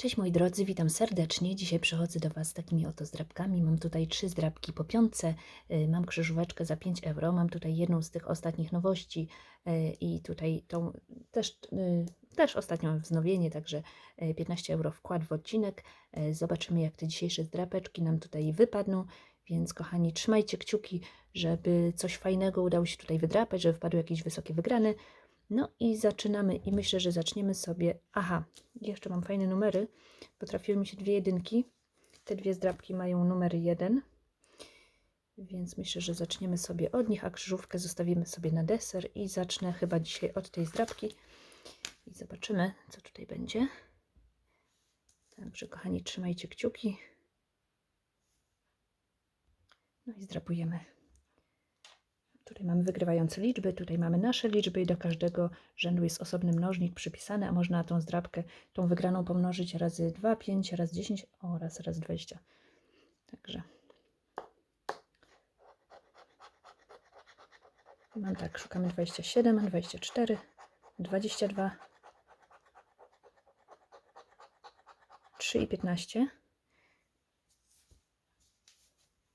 Cześć moi drodzy, witam serdecznie. Dzisiaj przychodzę do Was z takimi oto zdrabkami. Mam tutaj trzy zdrabki po piątce, y, mam krzyżóweczkę za 5 euro, mam tutaj jedną z tych ostatnich nowości y, i tutaj tą też, y, też ostatnią wznowienie, także y, 15 euro wkład w odcinek. Zobaczymy jak te dzisiejsze zdrapeczki nam tutaj wypadną, więc kochani trzymajcie kciuki, żeby coś fajnego udało się tutaj wydrapać, żeby wpadły jakieś wysokie wygrane. No i zaczynamy i myślę, że zaczniemy sobie. Aha, jeszcze mam fajne numery. Potrafiły mi się dwie jedynki. Te dwie zdrabki mają numer jeden. Więc myślę, że zaczniemy sobie od nich, a krzyżówkę zostawimy sobie na deser i zacznę chyba dzisiaj od tej zdrabki. I zobaczymy, co tutaj będzie. Także kochani, trzymajcie kciuki. No i zdrapujemy. Tutaj mamy wygrywające liczby, tutaj mamy nasze liczby i do każdego rzędu jest osobny mnożnik przypisany, a można tą zdrabkę, tą wygraną pomnożyć razy 2, 5, razy 10 oraz razy 20. Także mam tak, szukamy 27, 24, 22, 3 i 15.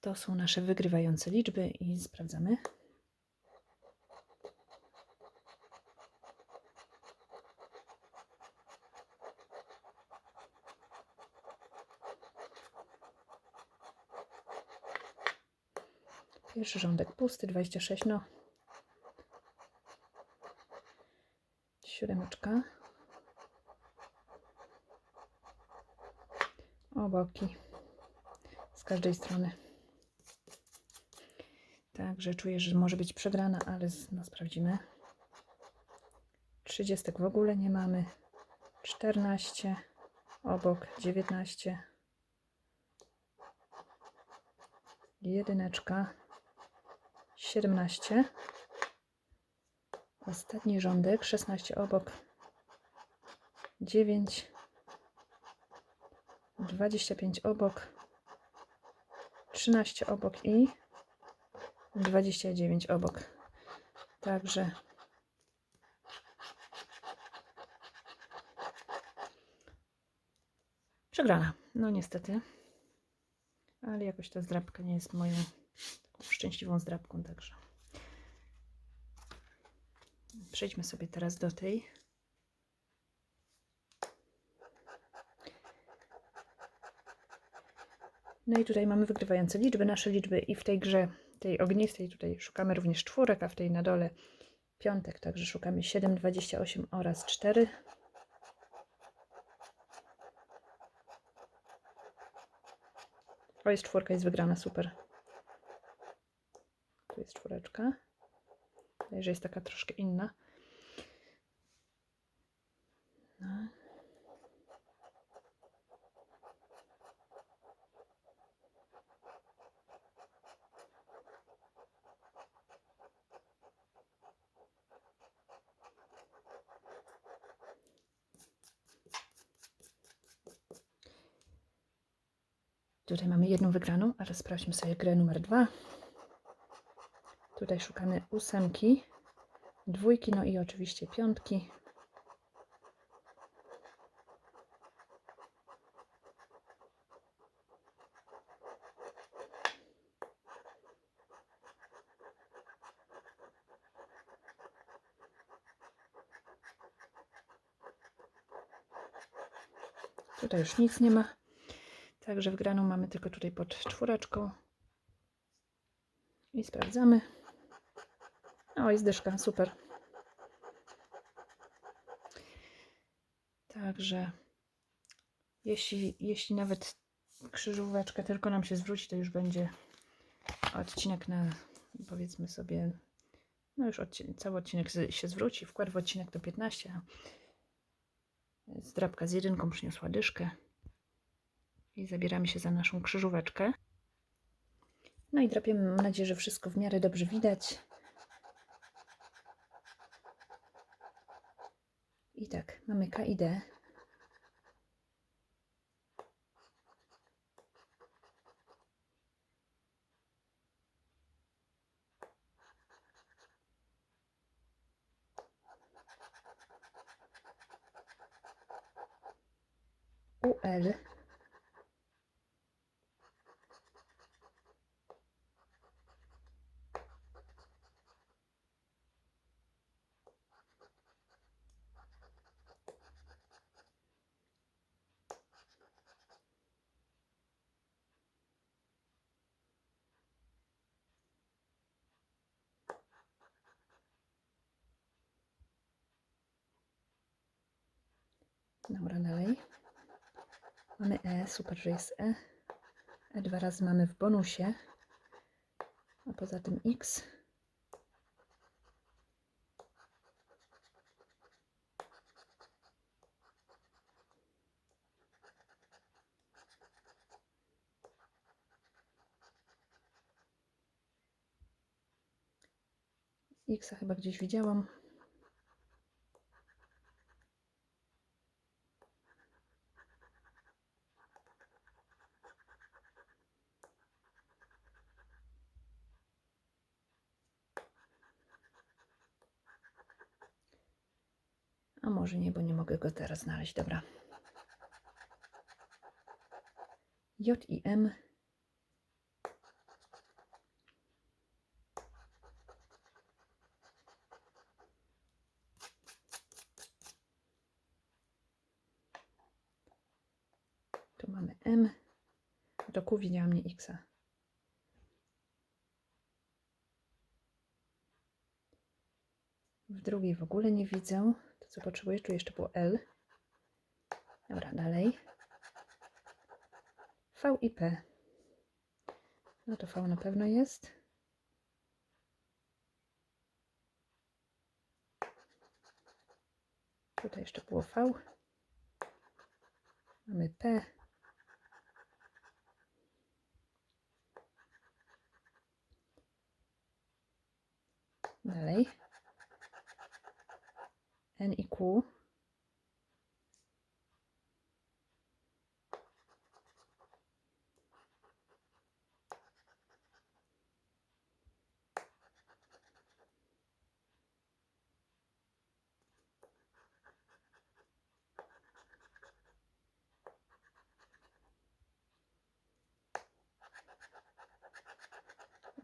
To są nasze wygrywające liczby i sprawdzamy. Pierwszy rządek pusty, 26, no. Siódemeczka. Oboki. Z każdej strony. Także czuję, że może być przegrana, ale no, sprawdzimy. 30 w ogóle nie mamy. 14. Obok 19. Jedyneczka. 17. Ostatni rządek, 16 obok. 9. 25 obok. 13 obok i 29 obok. Także przegrana. No niestety. Ale jakoś ta zdrabka nie jest moją szczęśliwą zdrabką, także. Przejdźmy sobie teraz do tej. No i tutaj mamy wygrywające liczby, nasze liczby i w tej grze, tej ognistej tutaj szukamy również czwórek, a w tej na dole piątek, także szukamy 7, 28 oraz 4. O, jest czwórka, jest wygrana, super. Tu jest czwóreczka. Że jest taka troszkę inna. No. Tutaj mamy jedną wygraną, ale sprawdźmy sobie grę numer dwa. Tutaj szukamy ósemki, dwójki, no i oczywiście piątki. Tutaj już nic nie ma. Także wgraną mamy tylko tutaj pod czwóreczką. I sprawdzamy. O, jest dyszka, super. Także jeśli, jeśli nawet krzyżóweczka tylko nam się zwróci, to już będzie odcinek na powiedzmy sobie, no już odcinek, cały odcinek się zwróci. Wkład w odcinek to 15, a zdrabka z jedynką przyniosła dyszkę. I zabieramy się za naszą krzyżóweczkę. No i drapiemy. Mam nadzieję, że wszystko w miarę dobrze widać. I tak, mamy K i D. Dobra, dalej. Mamy E, super, że jest E. E dwa razy mamy w bonusie. A poza tym X. X chyba gdzieś widziałam. A może nie, bo nie mogę go teraz znaleźć. Dobra. J i M. Tu mamy M. Do Q widziałam nie X. W drugiej w ogóle nie widzę. Co potrzebuję, tu jeszcze było L. Dobra, dalej. V i P. No to V na pewno jest. Tutaj jeszcze było V. Mamy P. Dalej. N i Q.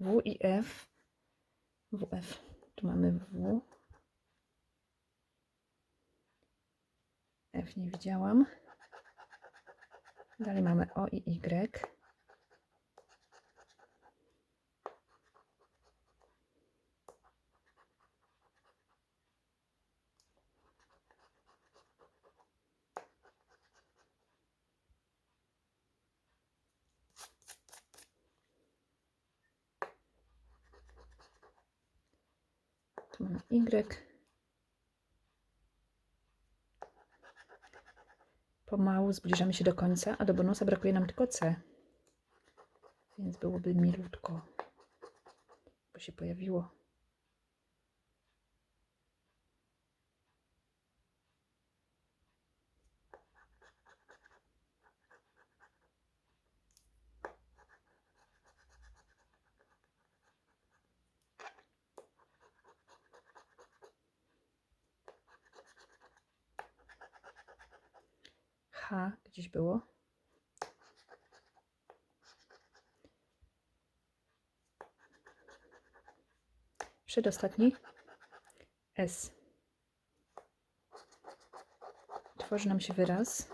W i F. WF. Tu mamy W. F nie widziałam. Dalej mamy O i Y. Y. Pomału zbliżamy się do końca, a do bonusa brakuje nam tylko C. Więc byłoby milutko, bo się pojawiło. H gdzieś było. Przedostatni. S. Tworzy nam się wyraz.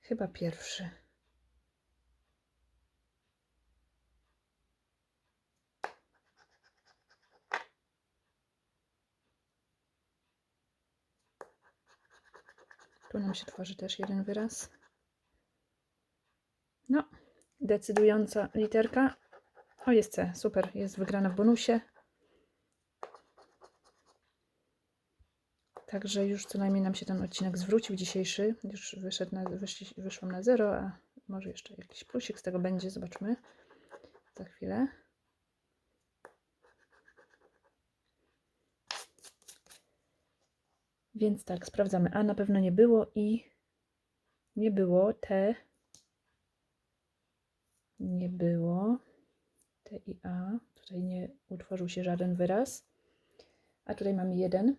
Chyba pierwszy. Tu nam się tworzy też jeden wyraz. No, decydująca literka. O, jest C, super, jest wygrana w bonusie. Także już co najmniej nam się ten odcinek zwrócił dzisiejszy. Już wyszedł na, wyszli, wyszłam na zero, a może jeszcze jakiś plusik z tego będzie, zobaczmy za chwilę. Więc tak, sprawdzamy. A na pewno nie było i nie było T. Nie było T i A. Tu Tutaj nie utworzył się żaden wyraz. A tutaj mamy jeden.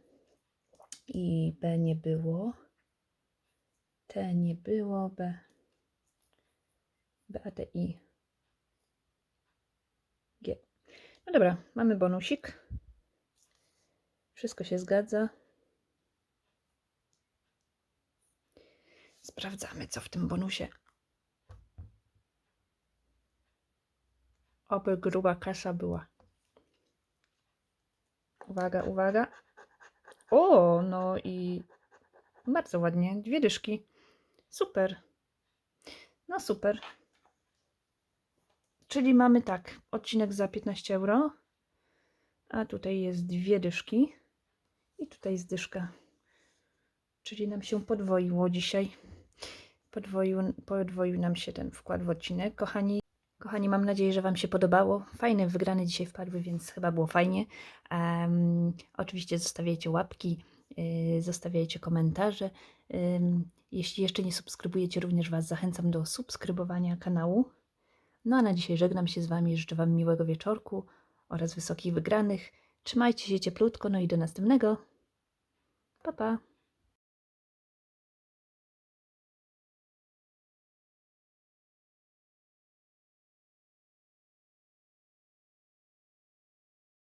I B nie było. T nie było. B. B, A, T, I. G. No dobra, mamy bonusik. Wszystko się zgadza. Sprawdzamy, co w tym bonusie. Oby gruba kasa była. Uwaga, uwaga. O, no i bardzo ładnie. Dwie dyszki. Super. No super. Czyli mamy tak, odcinek za 15 euro, a tutaj jest dwie dyszki i tutaj jest dyszka. Czyli nam się podwoiło dzisiaj. Podwoił, podwoił nam się ten wkład w odcinek. Kochani, kochani, mam nadzieję, że Wam się podobało. Fajne wygrane dzisiaj wpadły, więc chyba było fajnie. Em, oczywiście zostawiajcie łapki, yy, zostawiajcie komentarze. Ym, jeśli jeszcze nie subskrybujecie, również Was zachęcam do subskrybowania kanału. No a na dzisiaj żegnam się z Wami, życzę Wam miłego wieczorku oraz wysokich wygranych. Trzymajcie się cieplutko, no i do następnego. Pa, pa.